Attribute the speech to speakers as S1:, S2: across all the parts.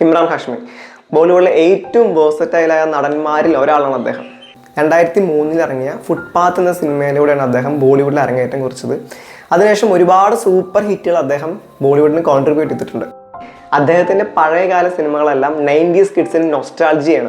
S1: ഇമ്രാൻ ഹാഷ്മി. ബോളിവുഡിലെ ഏറ്റവും വേഴ്സറ്റൈലായ നടന്മാരിൽ ഒരാളാണ് അദ്ദേഹം. രണ്ടായിരത്തി മൂന്നിൽ ഇറങ്ങിയ ഫുട്പാത്ത് എന്ന സിനിമയിലൂടെയാണ് അദ്ദേഹം ബോളിവുഡിൽ അരങ്ങേറ്റം കുറിച്ചത്. അതിനുശേഷം ഒരുപാട് സൂപ്പർ ഹിറ്റുകൾ അദ്ദേഹം ബോളിവുഡിന് കോൺട്രിബ്യൂട്ട് ചെയ്തിട്ടുണ്ട്. അദ്ദേഹത്തിന്റെ പഴയകാല സിനിമകളെല്ലാം നയന്റീസ് കിഡ്സിന് നൊസ്റ്റാൾജിയാണ്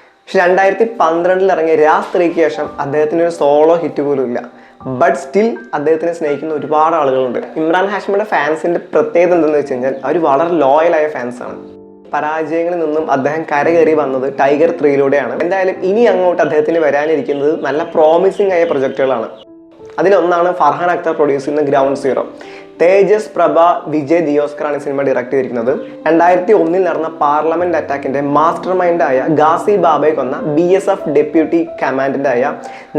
S1: പക്ഷെ രണ്ടായിരത്തി പന്ത്രണ്ടിൽ ഇറങ്ങിയ രാത്രിക്ക് ശേഷം അദ്ദേഹത്തിന് ഒരു സോളോ ഹിറ്റ് പോലും ഇല്ല. ബട്ട് സ്റ്റിൽ അദ്ദേഹത്തിനെ സ്നേഹിക്കുന്ന ഒരുപാട് ആളുകളുണ്ട്. ഇമ്രാൻ ഹാഷ്മിയുടെ ഫാൻസിന്റെ പ്രത്യേകത എന്തെന്ന് വെച്ച് കഴിഞ്ഞാൽ അവർ വളരെ ലോയലായ ഫാൻസാണ് പരാജയങ്ങളിൽ നിന്നും അദ്ദേഹം കരകയറി വന്നത് ടൈഗർ ത്രീയിലൂടെയാണ്. എന്തായാലും ഇനി അങ്ങോട്ട് അദ്ദേഹത്തിന് വരാനിരിക്കുന്നത് നല്ല പ്രോമിസിംഗ് ആയ പ്രൊജക്റ്റുകളാണ് അതിലൊന്നാണ് ഫർഹാൻ അക്തർ പ്രൊഡ്യൂസ് ചെയ്യുന്ന ഗ്രൗണ്ട് സീറോ തേജസ് പ്രഭ വിജയ് ദിയോസ്കറാണ് സിനിമ ഡയറക്റ്റ് ചെയ്തിരിക്കുന്നത്. രണ്ടായിരത്തി ഒന്നിൽ നടന്ന പാർലമെന്റ് അറ്റാക്കിന്റെ മാസ്റ്റർ മൈൻഡായ ഗാസി ബാബയെ കൊന്ന B S F deputy commandant ആയ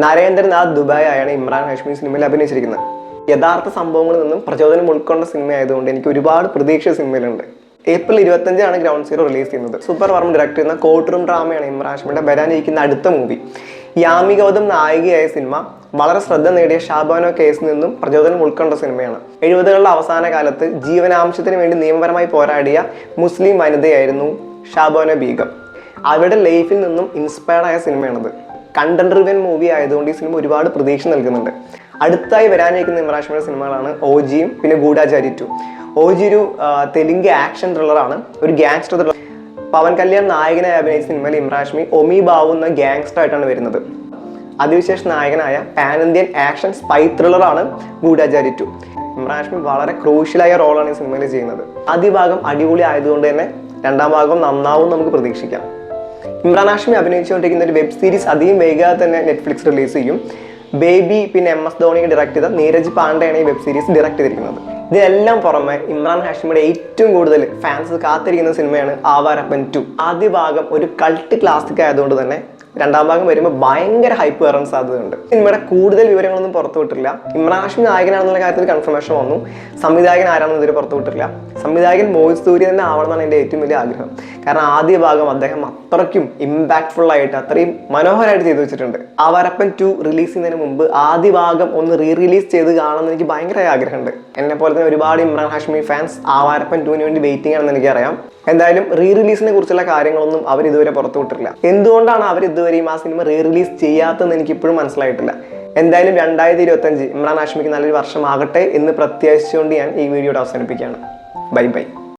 S1: നരേന്ദ്രനാഥ് ദുബായ് ആയാണ് ഇമ്രാൻ ഹാഷ്മി സിനിമയിൽ അഭിനയിച്ചിരിക്കുന്നത്. യഥാർത്ഥ സംഭവങ്ങളിൽ നിന്നും പ്രചോദനം ഉൾക്കൊണ്ട സിനിമ ആയതുകൊണ്ട് എനിക്ക് ഒരുപാട് പ്രതീക്ഷ സിനിമയിലുണ്ട്. ഏപ്രിൽ ഇരുപത്തഞ്ചാണ് ഗ്രൗണ്ട് സീറോ റിലീസ് ചെയ്യുന്നത്. സൂപ്പർ വർമ്മ ഡയറക്ട് ചെയ്യുന്ന കോർട്ട് റൂം ഡ്രാമയാണ് ഇമ്രാഷ്മിന്റെ വരാനിരിക്കുന്ന അടുത്ത മൂവി യാമി ഗൗതം നായികയായ സിനിമ വളരെ ശ്രദ്ധ നേടിയ ഷാബാനോ കേസിൽ നിന്നും പ്രചോദനം ഉൾക്കൊണ്ട സിനിമയാണ് എഴുപതുകളുടെ അവസാന കാലത്ത് ജീവനാംശത്തിന് വേണ്ടി നിയമപരമായി പോരാടിയ മുസ്ലിം വനിതയായിരുന്നു ഷാബാനോ ബീഗം. അവരുടെ ലൈഫിൽ നിന്നും ഇൻസ്പയർഡ് ആയ സിനിമയാണത് കണ്ടന്റ് റിവൻ മൂവി ആയതുകൊണ്ട് ഈ സിനിമ ഒരുപാട് പ്രതീക്ഷ നൽകുന്നുണ്ട്. അടുത്തായി വരാനിരിക്കുന്ന ഇമ്രാഷ്മിയുടെ സിനിമകളാണ് ഓജിയും പിന്നെ ഗൂഢാചാരി ടു ഓജി ഒരു തെലുങ്ക് ആക്ഷൻ ത്രില്ലറാണ് ഒരു ഗ്യാങ്സ്റ്റർ ത്രില്ലർ പവൻ കല്യാൺ നായകനായ അഭിനയിച്ച സിനിമയിൽ ഇമ്രാഷ്മി ഒമി ബാവു എന്ന ഗ്യാങ്സ്റ്റർ ആയിട്ടാണ് വരുന്നത്. അതിവിശേഷ നായകനായ പാൻ ഇന്ത്യൻ ആക്ഷൻ സ്പൈ ത്രില്ലറാണ് ഗൂഢാചാരി ടു. ഇമ്രാഷ്മി വളരെ ക്രൂഷ്യലായ റോളാണ് ഈ സിനിമയിൽ ചെയ്യുന്നത്. ആദ്യ ഭാഗം അടിപൊളി ആയതുകൊണ്ട് തന്നെ രണ്ടാം ഭാഗം നന്നാവും നമുക്ക് പ്രതീക്ഷിക്കാം. ഇമ്രാൻ ഹാഷ്മി അഭിനയിച്ചുകൊണ്ടിരിക്കുന്ന ഒരു വെബ് സീരീസ് അധികം വൈകാതെ തന്നെ നെറ്റ്ഫ്ലിക്സ് റിലീസ് ചെയ്യും. ബേബി പിന്നെ എം എസ് ധോണി ഡയറക്ട് ചെയ്ത നീരജ് പാണ്ഡെയാണ് ഈ വെബ് സീരീസ് ഡയറക്ട് ചെയ്തിരിക്കുന്നത്. ഇതിനെല്ലാം പുറമെ ഇമ്രാൻ ഹാഷ്മിയുടെ ഏറ്റവും കൂടുതൽ ഫാൻസ് കാത്തിരിക്കുന്ന സിനിമയാണ് ആവാരപ്പൻ ടു ആദ്യ ഭാഗം ഒരു കൾട്ട് ക്ലാസിക് ആയതുകൊണ്ട് തന്നെ രണ്ടാം ഭാഗം വരുമ്പോൾ ഭയങ്കര ഹൈപ്പ് കയറാൻ സാധ്യതയുണ്ട്. സിനിമയുടെ കൂടുതൽ വിവരങ്ങളൊന്നും പുറത്തു വിട്ടില്ല ഇമ്രാൻ ഹാഷ്മി നായകനാണെന്നുള്ള കാര്യത്തിൽ കൺഫർമേഷൻ വന്നു. സംവിധായകൻ ആരാണെന്ന് ഇതുവരെ പുറത്തു വിട്ടില്ല സംവിധായകൻ മോഹിത് സൂര്യ തന്നെ ആവണമെന്നാണ് എന്റെ ഏറ്റവും വലിയ ആഗ്രഹം. കാരണം ആദ്യ ഭാഗം അദ്ദേഹം അത്രയ്ക്കും ഇമ്പാക്ട്ഫുൾ ആയിട്ട് അത്രയും മനോഹരമായിട്ട് ചെയ്തു വെച്ചിട്ടുണ്ട്. ആ വരപ്പൻ ടു റിലീസ് ചെയ്യുന്നതിന് മുമ്പ് ആദ്യ ഭാഗം ഒന്ന് റീ റിലീസ് ചെയ്ത് കാണണമെന്ന് എനിക്ക് ഭയങ്കര ആഗ്രഹമുണ്ട്. എന്നെ പോലെ തന്നെ ഒരുപാട് ഇമ്രാൻ ഹാഷ്മി ഫാൻസ് ആ വാരപ്പൻ ടുവിന് വേണ്ടി വെയിറ്റിംഗ് ആണെന്ന് എനിക്കറിയാം. എന്തായാലും റീ റിലീസിനെ കുറിച്ചുള്ള കാര്യങ്ങളൊന്നും അവർ ഇതുവരെ പുറത്തു വിട്ടില്ല എന്തുകൊണ്ടാണ് അവർ ഇതുവരെയും ആ സിനിമ റീ റിലീസ് ചെയ്യാത്തതെന്ന് എനിക്ക് ഇപ്പോഴും മനസ്സിലായിട്ടില്ല. എന്തായാലും രണ്ടായിരത്തി ഇരുപത്തഞ്ച് ഇമ്രാൻ ഹാഷ്മിക്ക് നല്ലൊരു വർഷമാകട്ടെ എന്ന് പ്രത്യാശിച്ചുകൊണ്ട് ഞാൻ ഈ വീഡിയോയുടെ അവസാനിപ്പിക്കുകയാണ്. Bye bye.